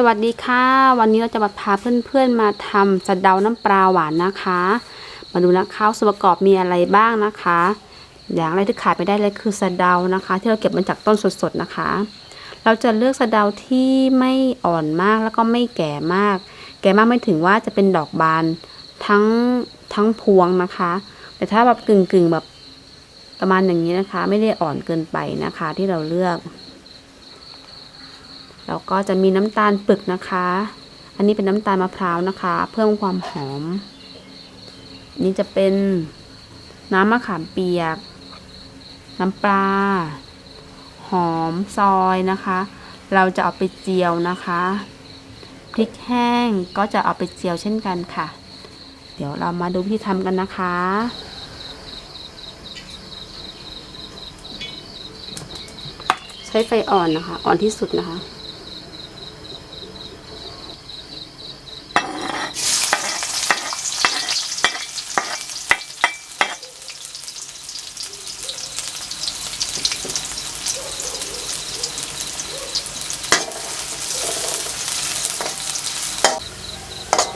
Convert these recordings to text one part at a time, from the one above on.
สวัสดีค่ะ วันนี้เราจะมาพาเพื่อนๆมาทำสะเดาน้ำปลาหวานนะคะ มาดูนะคะส่วนประกอบมีอะไรบ้างนะคะ อย่างแรกที่ขาดไม่ได้เลยคือสะเดานะคะ ที่เราเก็บมาจากต้นสดๆนะคะ เราจะเลือกสะเดาที่ไม่อ่อนมากแล้วก็ไม่แก่มาก แก่มากไม่ถึงว่าจะเป็นดอกบานทั้งทั้งพวงนะคะ แต่ถ้าแบบกึ่งๆแบบประมาณอย่างนี้นะคะ ไม่ได้อ่อนเกินไปนะคะที่เราเลือก แล้วก็จะมีน้ำตาลปึกนะคะ อันนี้เป็นน้ำตาลมะพร้าวนะคะ เพิ่มความหอม นี่จะเป็นน้ำมะขามเปียก น้ำปลา หอมซอยนะคะ เราจะเอาไปเจียวนะคะพริกแห้งก็จะเอาไปเจียวเช่นกันค่ะ เดี๋ยวเรามาดูวิธีทำกันนะคะใช้ไฟอ่อนนะคะ อ่อนที่สุดนะคะ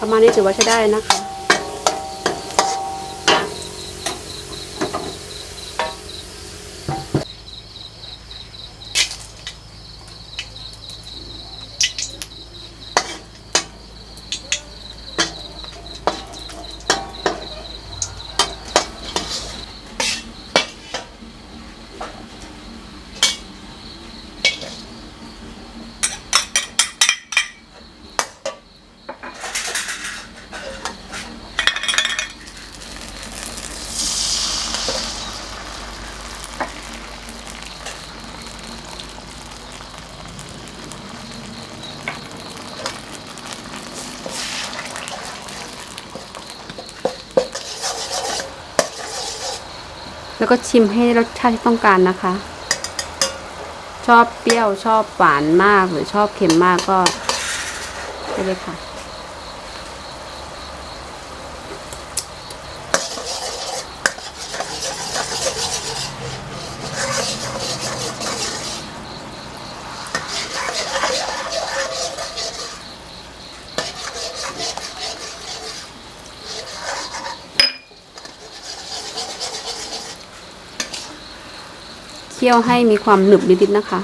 ประมาณนี้ถือว่าใช้ได้นะคะ แล้วก็ชิมให้รสชาติที่ต้องการนะคะ ชอบเปรี้ยวชอบหวานมากหรือชอบเค็มมากก็ได้เลยค่ะ เคี่ยวให้มีความหนึบนิดๆนะคะ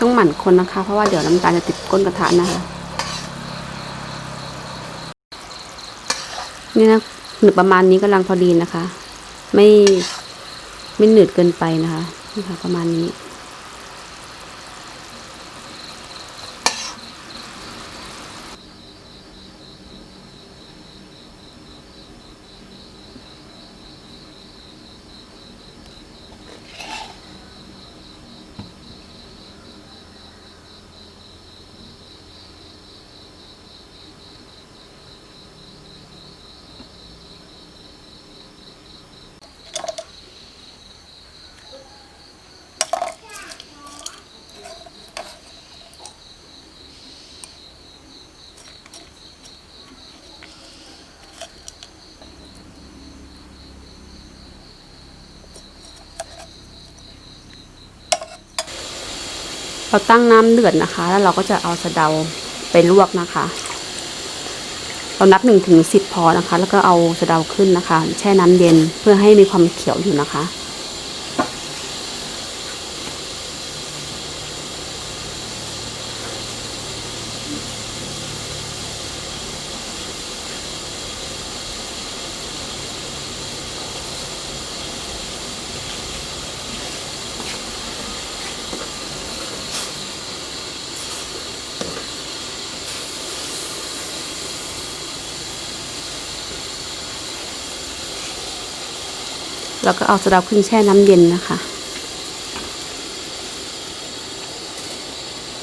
ต้องหมั่นคนนะคะ เพราะว่าเดี๋ยวน้ำตาลจะติดก้นกระทะนะคะ นี่นะหนึบประมาณนี้กำลังพอดีนะคะ ไม่ไม่หนืดเกินไปนะคะนี่ค่ะประมาณนี้ เราตั้งน้ำเดือดนะคะ แล้วเราก็จะเอาสะเดาไปลวกนะคะ เรานับหนึ่งถึงสิบพอนะคะ แล้วก็เอาสะเดาขึ้นนะคะ แช่น้ำเย็นเพื่อให้มีความเขียวอยู่นะคะ แล้วก็เอาสะเดาขึ้นแช่น้ำเย็นนะคะ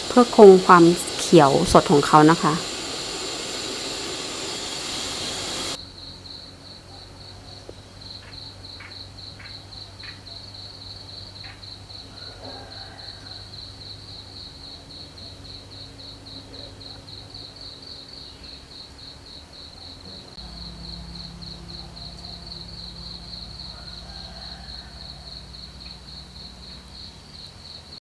เพื่อคงความเขียวสดของเขานะคะ